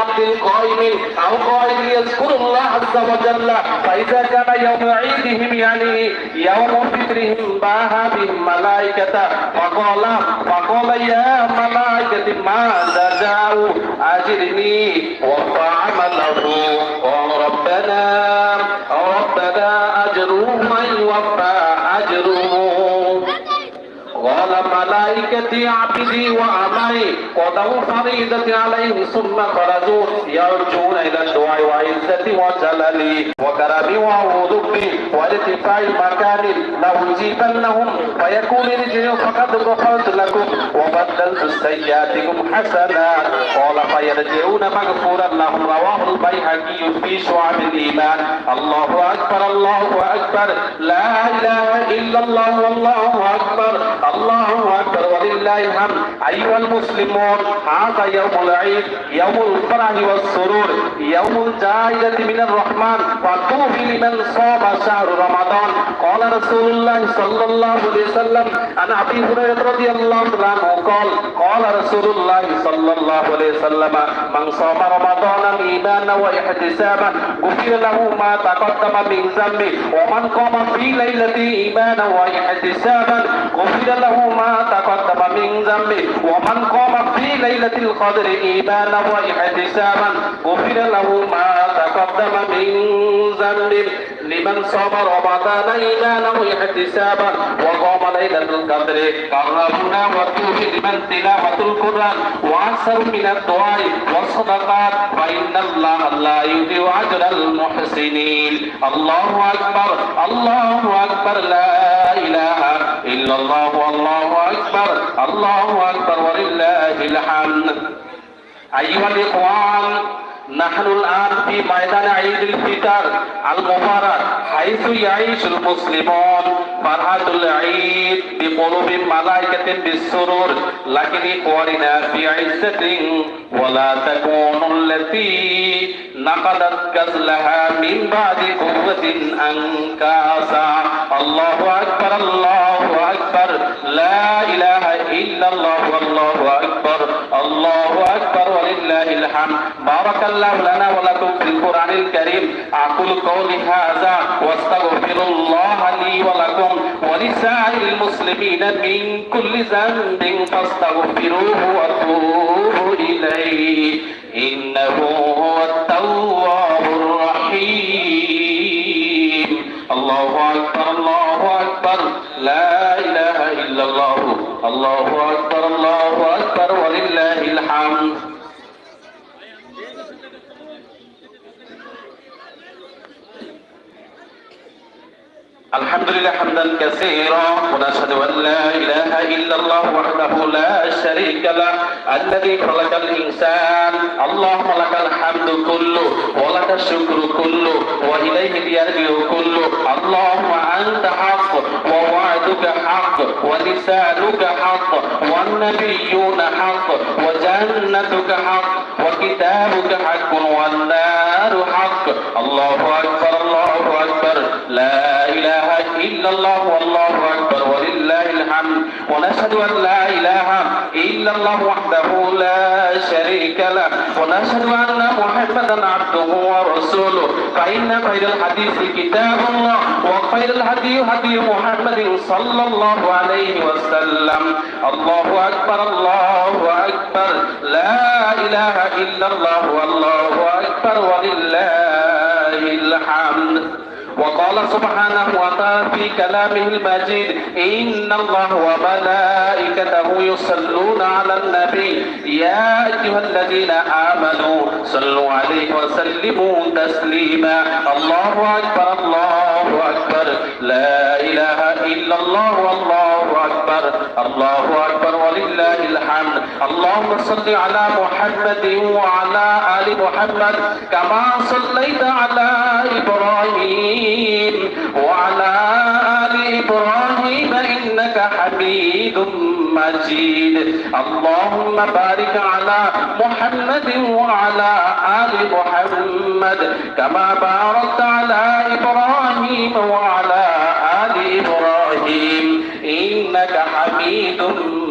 عبد قائم أو قائد يذكر الله عز وجل. فإذا كان يوم عيدهم يعني يوم فطرهم باها بهم ملائكة فقال فقال يا ملائكة ماذا جاءوا أجرني وفى عمله. قال ربنا ربنا أجره من يوفى أجره ملائكتي عبدي وأمري قضوا فريدة عليهم ثم خرجوا يرجون إلى الدعاء وعزتي وجلالي وكرمي وعوذبي وارتفاع المكان لأجيبنهم فيكون رجل فقد غفرت لكم وبدلت سيئاتكم حسنات قال فيرجعون مغفورا لهم رواه البيهقي في شعب الإيمان الله أكبر الله أكبر لا إله إلا الله والله أكبر الله أكبر ولله الحمد أيها المسلمون هذا يوم العيد يوم الفرح والسرور يوم الجائزة من الرحمن وطوفي لمن صام شهر رمضان قال رسول الله صلى الله عليه وسلم عن أبي هريرة رضي الله عنه قال قال رسول الله صلى الله عليه وسلم من صام رمضان إيمانا واحتسابا غفر له ما تقدم من ذنبه ومن قام في ليلة إيمانا واحتسابا غفر له ما تقدم من ذنبه ومن قام في ليلة القدر إيمانا واحتسابا غفر له ما تقدم من ذنبه. لمن صام رمضان إيمانا واحتسابا وقام ليلة القدر. قربنا وتوفي لمن تلاوة القرآن وأكثر من الدعاء والصدقات. فإن الله لا يضيع أجر المحسنين. الله أكبر الله أكبر لا إله إلا الله والله أكبر الله أكبر ولله الحمد. أيها الإخوان নাহনুল আন ফি ময়দানে ঈদুল ফিতর, আল মুবারক, হাইসু ইয়াইশুল মুসলিমুন, ফারহাতুল ঈদ বিকুলুবি মালাইকাতিন বিসরুর লাকিনি কুওয়ারিনা ফি ইজ্জাতিন, ওয়ালা তাকুনুল্লাতি নাকাদাত গাজলাহা মিন বাদি কুওয়াতিন আনকাসা। আল্লাহু আকবার আল্লাহু আকবার, লা ইলাহা ইল্লাল্লাহ, আল্লাহু আকবার। أكبر الله أكبر ولله الحمد بارك الله لنا ولكم في القرآن الكريم أقول قولي هذا واستغفر الله لي ولكم ولسائر المسلمين من كل ذنب فاستغفروه وتوبوا إليه إنه هو التواب الرحيم الله أكبر الله أكبر لا إله إلا الله الله أكبر الله أكبر ولله الحمد. الحمد لله حمدا كثيرا ونشهد ان لا اله الا الله وحده لا شريك له الذي خلق الانسان اللهم لك الحمد كله ولك الشكر كله واليك اليرجع كله اللهم انت حق ووعدك حق ولسانك حق والنبيون حق وجنتك حق وكتابك حق والنار حق الله اكبر الله اكبر لا اله الا الله والله اكبر ولله الحمد ونشهد ان لا اله الا الله وحده لا شريك له ونشهد ان محمدا عبده ورسوله فان خير الحديث كتاب الله وخير الهدي هدي محمد صلى الله عليه وسلم الله اكبر الله اكبر لا اله الا الله والله اكبر ولله الحمد وقال سبحانه وتعالى في كلامه المجيد إن الله وملائكته يصلون على النبي. يا أيها الذين آمنوا صلوا عليه وسلموا تسليما. الله أكبر الله أكبر. لا إله إلا الله والله أكبر. الله أكبر. ولله الحمد. اللهم صل على محمد وعلى آل محمد كما صليت على إبراهيم وعلى آل إبراهيم إنك حميد مجيد. اللهم بارك على محمد وعلى آل محمد كما باركت على إبراهيم وعلى marido.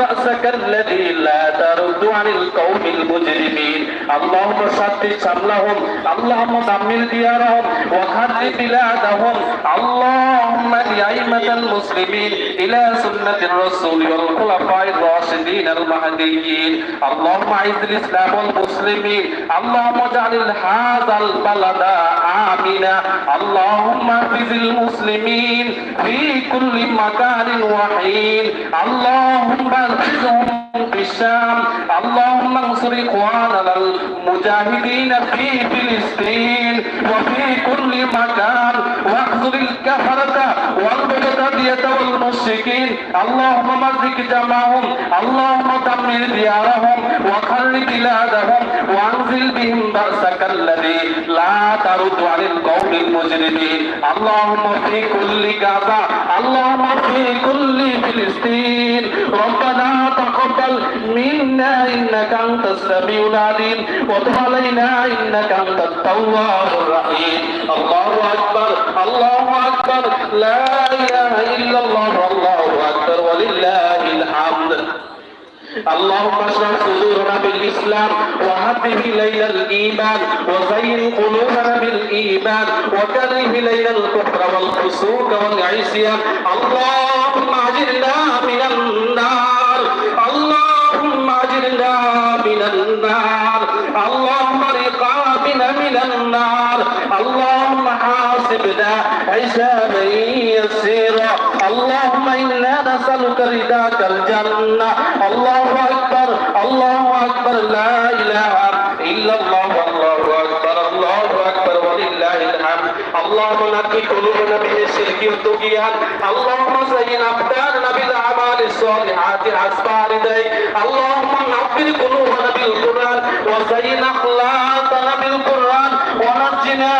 بأسك الذي لا ترد عن القوم المجرمين اللهم شتت شملهم اللهم دمر ديارهم وخرب بلادهم اللهم لأئمة المسلمين إلى سنة الرسول والخلفاء الراشدين المهديين اللهم أعز الإسلام والمسلمين اللهم اجعل هذا البلد آمنا اللهم احفظ المسلمين في كل مكان وحين اللهم احفظهم في الشام اللهم انصر اخواننا المجاهدين في فلسطين وفي كل مكان واخذل الكفرة والمعتدية والمشركين اللهم مزق جمعهم اللهم دمر ديارهم وخل بلادهم وانزل بهم بأسك الذي لا ترد عن القوم المجرمين اللهم في كل غزة اللهم في كل فلسطين ربنا تقبل منا انك أنت السميع العليم وتب علينا إنك أنت التواب الرحيم. الله أكبر الله أكبر. لا إله إلا الله الله أكبر ولله الحمد. اللهم اشرح صدورنا بالإسلام وهبه إلينا الإيمان وزين قلوبنا بالإيمان وكره إلينا الكفر والفسوق والعصيان. اللهم أجرنا حاسبنا حسابا يسيرا اللهم انا نسالك رضاك الجنه الله اكبر الله اكبر لا اله الا الله الله اكبر الله اكبر ولله الحمد اللهم نقي قلوبنا من الشرك والطغيان اللهم زين ابداننا بالاعمال الصالحات اسبار ديك اللهم نقي قلوبنا بالقران وزين اخلاقنا بالقران ونجنا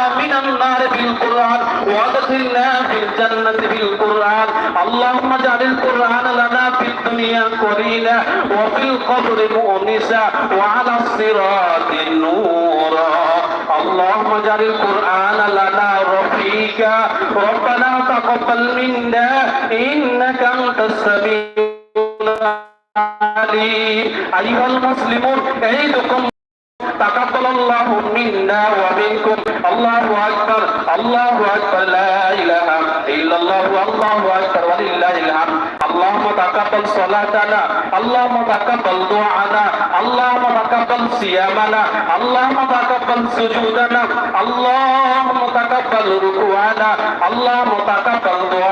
من النار بالقران وادخلنا في الجنه بالقران اللهم اجعل القران لنا في الدنيا قرينا وفي القبر مؤنسا وعلى الصراط نورا اللهم اجعل القرآن لنا رفيقا ربنا تقبل منا إنك أنت السميع العليم أيها المسلمون أعيدكم تقبل الله منا ومنكم الله أكبر الله أكبر لا إله إلا الله والله أكبر ولله الحمد اللهم تقبل صلاتنا اللهم تقبل دعانا اللهم تقبل صيامنا اللهم تقبل سجودنا اللهم تقبل ركوعنا اللهم تقبل دعانا منكم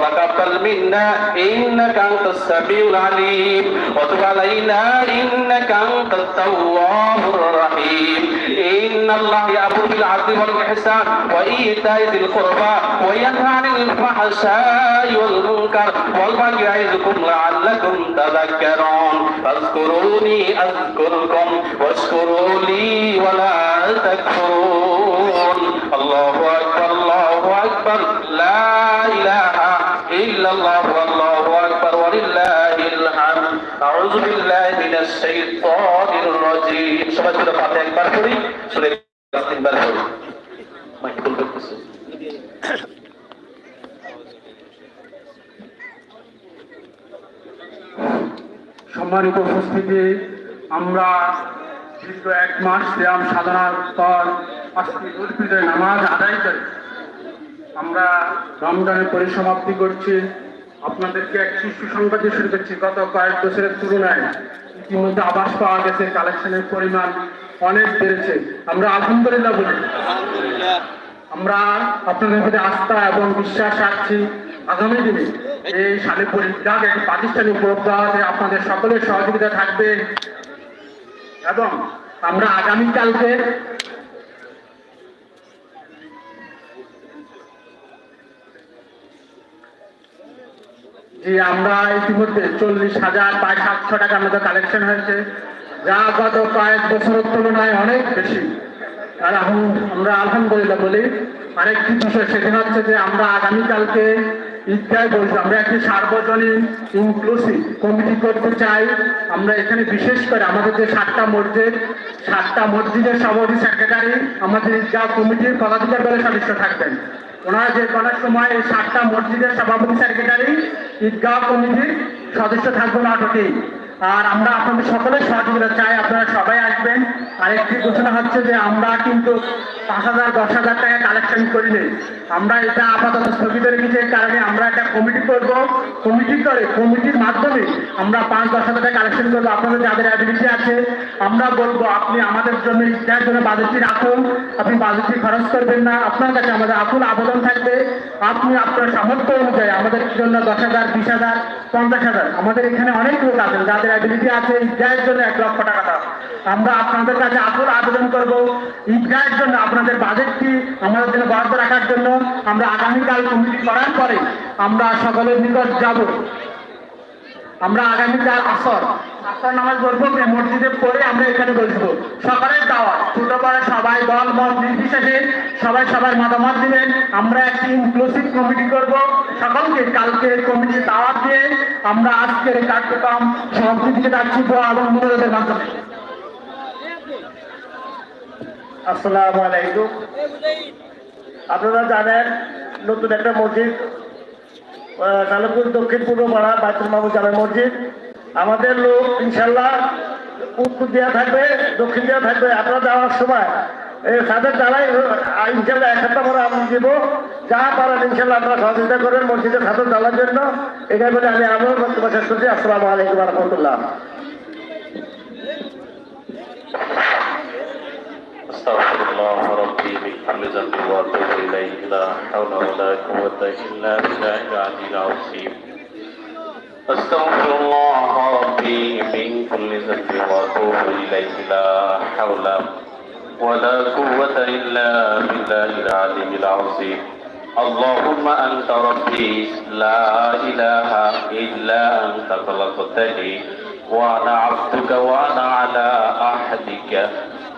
وتقبل منا إنك أنت السميع العليم وتب علينا إنك أنت التواب الرحيم. إن الله يأمر بالعدل والإحسان وإيتاء ذي القربى وينهى عن الفحشاء والمنكر والبغي يعظكم لعلكم تذكرون. فاذكروني أذكركم واشكروا لي ولا تكفرون. الله أكبر الله أكبر لا إله إلا الله والله أكبر ولله الحمد أعوذ بالله من الشيطان الرجيم সবাই সুরে পাতে একবার করি সুরে তিনবার করি মাইক বলবে কিছু সম্মানিত উপস্থিতি আমরা দীর্ঘ এক মাস শ্যাম সাধনার পর আজকে ঈদ ফিতরের নামাজ আদায় করে আমরা রমজানের পরিসমাপ্তি করছি। আপনাদেরকে এক শিশু সংবাদ শুরু করছি। গত কয়েক বছরের তুলনায় ইতিমধ্যে আবাস পাওয়া গেছে কালেকশনের পরিমাণ অনেক বেড়েছে। আমরা আলহামদুলিল্লাহ বলি। আমরা আপনাদের প্রতি আস্থা এবং বিশ্বাস রাখছি। আগামী দিনে এই সালে পরীক্ষাকে একটি প্রাতিষ্ঠানিক প্রজ্ঞাতে আপনাদের সকলের সহযোগিতা থাকবে। এবং আমরা আগামীকালকে যে আমরা ইতিমধ্যে চল্লিশ হাজার প্রায় সাতশো টাকা আমাদের কালেকশন হয়েছে। যা গত কয়েক বছরের তুলনায় অনেক বেশি। আর এখন আমরা আলহামদুলিল্লাহ বলি আরেকটি বিষয় সেটা হচ্ছে যে আমরা আগামীকালকে ঈদগায় বলব আমরা একটি সার্বজনীন ইনক্লুসিভ কমিটি করতে চাই। আমরা এখানে বিশেষ করে আমাদের যে সাতটা মসজিদ, সাতটা মসজিদের সভাপতি সেক্রেটারি আমাদের ঈদগাহ কমিটির পদাধিকার দলের সদস্য থাকবেন। ওনারা যে কোনো সময় এই সাতটা মসজিদের সভাপতি সেক্রেটারি ঈদগাহ কমিটির সদস্য থাকবেন অটোতেই আর আমরা আপনাদের সকলের সহযোগিতা চাই, আপনারা সবাই আসবেন। আরেকটি ঘোষণা হচ্ছে যে আমরা কিন্তু পাঁচ হাজার, দশ হাজার টাকা কালেকশন করি নেই। আমরা এটা আপাতত স্থগিত রেখেছি কারণে আমরা একটা কমিটি করব। কমিটি করে কমিটির মাধ্যমে আমরা পাঁচ, দশ হাজার টাকা কালেকশন করব। আপনাদের যাদের অ্যাবিলিটি আছে, আমরা বলব, আপনি আমাদের জন্য ইত্যাদির জন্য বাজেটটি রাখুন। আপনি বাজেটটি খরচ করবেন না। আপনার কাছে আমাদের আকুল আবেদন থাকবে। আপনি আপনার সামর্থ্য অনুযায়ী আমাদের জন্য দশ হাজার, বিশ হাজার, পঞ্চাশ হাজার, আমাদের এখানে অনেক লোক আছেন, যাদের অ্যাবিলিটি আছে ঈদগাহের জন্য এক লক্ষ টাকা দাও। আমরা আপনাদের কাছে আসল আবেদন করব ঈদগাহের জন্য আপনাদের বাজেটটি আমাদের জন্য বরাদ্দ রাখার জন্য আমরা আগামীকাল কমিটি করার পরে আমরা সকলের নিকট যাব। আমরা আগামীকাল আসর আসর নামাজ বলব মসজিদে পড়ে আমরা এখানে বসবো। সকালের দাওয়াত, ছোট বড় সবাই দল, মত নির্বিশেষে সবাই সবার মতামত দিবেন। আমরা একটি ইনক্লুসিভ কমিটি করব। সকলকে কালকে কমিটির দাওয়াত দিয়ে আমরা আজকের কার্যক্রম যাচ্ছি। দোয়া এবং মনোরোধের মাধ্যমে। আসসালামু আলাইকুম। আপনারা জানেন, নতুন একটা মসজিদ কালীপুর দক্ষিণ পূর্ব পাড়া বাইতুল মাহমুদ জামে মসজিদ। আমাদের লোক ইনশাল্লাহ উত্তর দেওয়া থাকবে, দক্ষিণ দেওয়া থাকবে। আপনারা যাওয়ার সময় তাদের দ্বারাই ইনশাল্লাহ এক সপ্তাহ পরে আমি দিব। যা পারেন ইনশাল্লাহ আপনারা সহযোগিতা করেন মসজিদের খাদ্য দেওয়ার জন্য। এখানে বলে আমি আরও বক্তব্য শেষ করছি। আসসালামু আলাইকুম রহমতুল্লাহ। أستغفر الله ربي من كل ذنب وأتوب إليه. لا حول ولا قوة إلا بالله العلي العظيم. أستغفر الله ربي من كل ذنب وأتوب إليه. لا حول ولا قوة إلا بالله العلي العظيم. اللهم أنت ربي لا إله إلا أنت. خلقتني وأنا عبدك وأنا على عهدك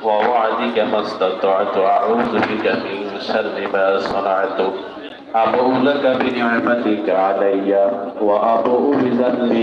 ووعدك ما استطعت. أعوذ بك من شر ما صنعت. أبوء لك بنعمتك علي وأبوء بذنبي